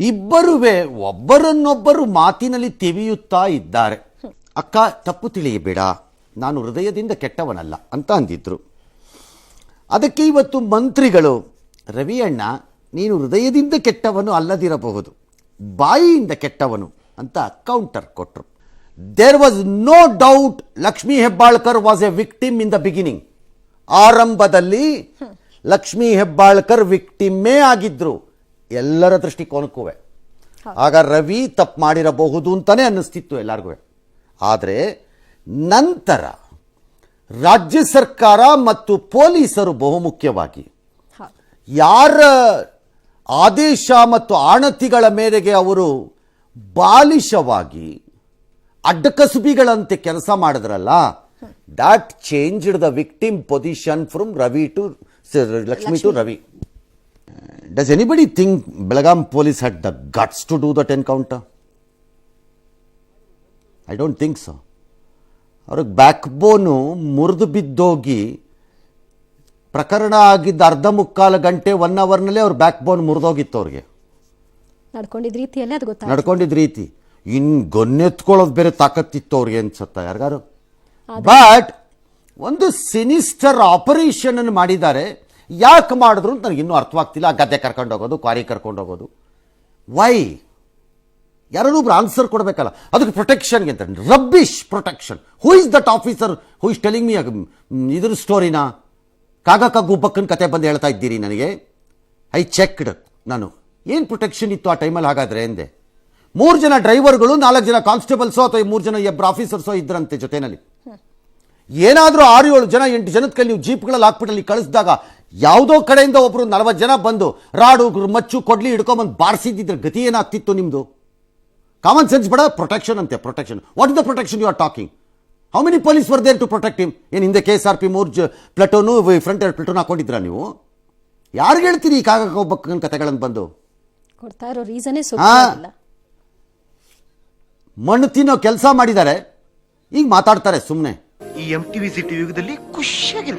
ಇಬ್ಬರುವೆ ಒಬ್ಬರನ್ನೊಬ್ಬರು ಮಾತಿನಲ್ಲಿ ತಿವಿಯುತ್ತಾ ಇದ್ದಾರೆ. ಅಕ್ಕ, ತಪ್ಪು ತಿಳಿಯಬೇಡ. ನಾನು ಹೃದಯದಿಂದ ಕೆಟ್ಟವನಲ್ಲ ಅಂತ ಅಂದಿದ್ರು. ಅದಕ್ಕೆ ಇವತ್ತು ಮಂತ್ರಿಗಳು, ರವಿಯಣ್ಣ, ನೀನು ಹೃದಯದಿಂದ ಕೆಟ್ಟವನು ಅಲ್ಲದಿರಬಹುದು. ಬಾಯಿಯಿಂದ ಕೆಟ್ಟವನು ಅಂತ ಕೌಂಟರ್. ಕೊಟ್ಟರು there was no doubt Lakshmi Hebbalkar was a victim in the beginning ಆರಂಭದಲ್ಲಿ ಲಕ್ಷ್ಮೀ ಹೆಬ್ಬಾಳ್ಕರ್ ವಿಕ್ಟಿಮ್ಮೇ ಆಗಿದ್ರು. ಎಲ್ಲರ ದೃಷ್ಟಿಕೋನಕ್ಕೂ ಆಗ ರವಿ ತಪ್ಪು ಮಾಡಿರಬಹುದು ಅಂತಲೇ ಅನ್ನಿಸ್ತಿತ್ತು ಎಲ್ಲರಿಗೂ ಆದರೆ ನಂತರ ರಾಜ್ಯ ಸರ್ಕಾರ ಮತ್ತು ಪೊಲೀಸರು ಬಹುಮುಖ್ಯವಾಗಿ ಯಾರ ಆದೇಶ ಮತ್ತು ಆಣತಿಗಳ ಮೇರೆಗೆ ಅವರು ಬಾಲಿಶವಾಗಿ ಅಡ್ಡಕಸುಬಿಗಳಂತೆ ಕೆಲಸ ಮಾಡಿದ್ರಲ್ಲ that changed the victim position from Ravi to Lakshmi. To Ravi does anybody think Belgaum police had the guts to do that encounter I don't think so ಅವ್ರಿಗೆ ಬ್ಯಾಕ್ ಬೋನು ಮುರಿದು ಬಿದ್ದೋಗಿ ಪ್ರಕರಣ ಆಗಿದ್ದ ಅರ್ಧ ಮುಕ್ಕಾಲು ಗಂಟೆ ಒನ್ ಅವರ್ನಲ್ಲೇ ಅವ್ರ ಬ್ಯಾಕ್ ಬೋನ್ ಮುರಿದೋಗಿತ್ತು ಅವ್ರಿಗೆ. ನಡ್ಕೊಂಡಿದ್ ರೀತಿಯಲ್ಲೇ ಅದು ಗೊತ್ತಾಯ್ತು. ನಡ್ಕೊಂಡಿದ್ದ ರೀತಿ. ಇನ್ನು ಗೊನ್ನೆತ್ಕೊಳ್ಳೋದು ಬೇರೆ ತಾಕತ್ತಿತ್ತು ಅವ್ರಿಗೆ ಅನ್ಸುತ್ತ. ಯಾರಿಗಾರು? ಬಟ್ ಒಂದು ಸಿನಿಸ್ಟರ್ ಆಪರೇಷನ್ ಅನ್ನು ಮಾಡಿದ್ದಾರೆ. ಯಾಕೆ ಮಾಡಿದ್ರು ಅಂತ ನನಗೆ ಇನ್ನೂ ಅರ್ಥವಾಗ್ತಿಲ್ಲ ಗದ್ದೆ ಕರ್ಕೊಂಡು ಹೋಗೋದು, ಕ್ವಾರಿ ಕರ್ಕೊಂಡು ಹೋಗೋದು. ವೈ ಯಾರೂ ಆನ್ಸರ್ ಕೊಡಬೇಕಲ್ಲ. ಅದಕ್ಕೆ ಪ್ರೊಟೆಕ್ಷನ್ಗೆ ಅಂತ rubbish protection who is that officer who is telling me ಇದ್ರ ಸ್ಟೋರಿನ ಕಾಗ ಗುಬ್ಬಕ್ಕನ ಕತೆ ಬಂದು ಹೇಳ್ತಾ ಇದ್ದೀರಿ ನನಗೆ? ಐ ಚೆಕ್ಡ್ ನಾನು. ಏನು ಪ್ರೊಟೆಕ್ಷನ್ ಇತ್ತು ಆ ಟೈಮಲ್ಲಿ ಹಾಗಾದರೆ ಎಂದೆ? ಮೂರು ಜನ ಡ್ರೈವರ್ಗಳು ನಾಲ್ಕು ಜನ ಕಾನ್ಸ್ಟೇಬಲ್ಸೋ ಅಥವಾ ಮೂರು ಜನ ಇಬ್ಬರು ಆಫೀಸರ್ಸೋ ಇದ್ರಂತೆ ಜೊತೆನಲ್ಲಿ. ಏನಾದರೂ ಆರು ಏಳು ಜನ, ಎಂಟು ಜನದ ಕೈಲಿ ನೀವು ಜೀಪ್ಗಳಲ್ಲಿ ಹಾಕ್ಬಿಟ್ಟು ಅಲ್ಲಿ ಕಳಿಸಿದಾಗ ಯಾವುದೋ ಕಡೆಯಿಂದ ಒಬ್ರು ನಲವತ್ತು ಜನ ಬಂದು ರಾಡು ಮಚ್ಚು ಕೊಡ್ಲಿ ಹಿಡ್ಕೊಂಬಂದು ಬಾರಿಸಿದ್ದಿದ್ರೆ ಗತಿ ಏನಾಗ್ತಿತ್ತು ನಿಮ್ಮದು ಕಾಮನ್ ಸೆನ್ಸ್ ಬೇಡ ಪ್ರೊಟೆಕ್ಷನ್ ಅಂತೆ protection what is the protection you are talking how many police were there to protect him ಏನು ಹಿಂದೆ ಕೆ ಎಸ್ ಆರ್ ಪಿ ಮೂರು ಜ ಪ್ಲಟೋನು ಫ್ರಂಟ್ ಎರಡು ಪ್ಲಟೋನ್ ಹಾಕೊಂಡಿದ್ರ ನೀವು? ಯಾರಿಗೆ ಹೇಳ್ತೀರಿ ಈ ಕಾಗ ಒಬ್ಬಕ್ಕನ ಕತೆಗಳನ್ನು ಬಂದು? ಕೊಡ್ತಾ ಇರೋ ರೀಸನೇ ಮಣ್ಣು ತಿನ್ನೋ ಕೆಲಸ ಮಾಡಿದ್ದಾರೆ ಈಗ ಮಾತಾಡ್ತಾರೆ ಸುಮ್ಮನೆ ಈ ಎಂ ಟಿ ವಿ ಸಿಟಿ ಯುಗದಲ್ಲಿ ಖುಷಿಯಾಗಿರು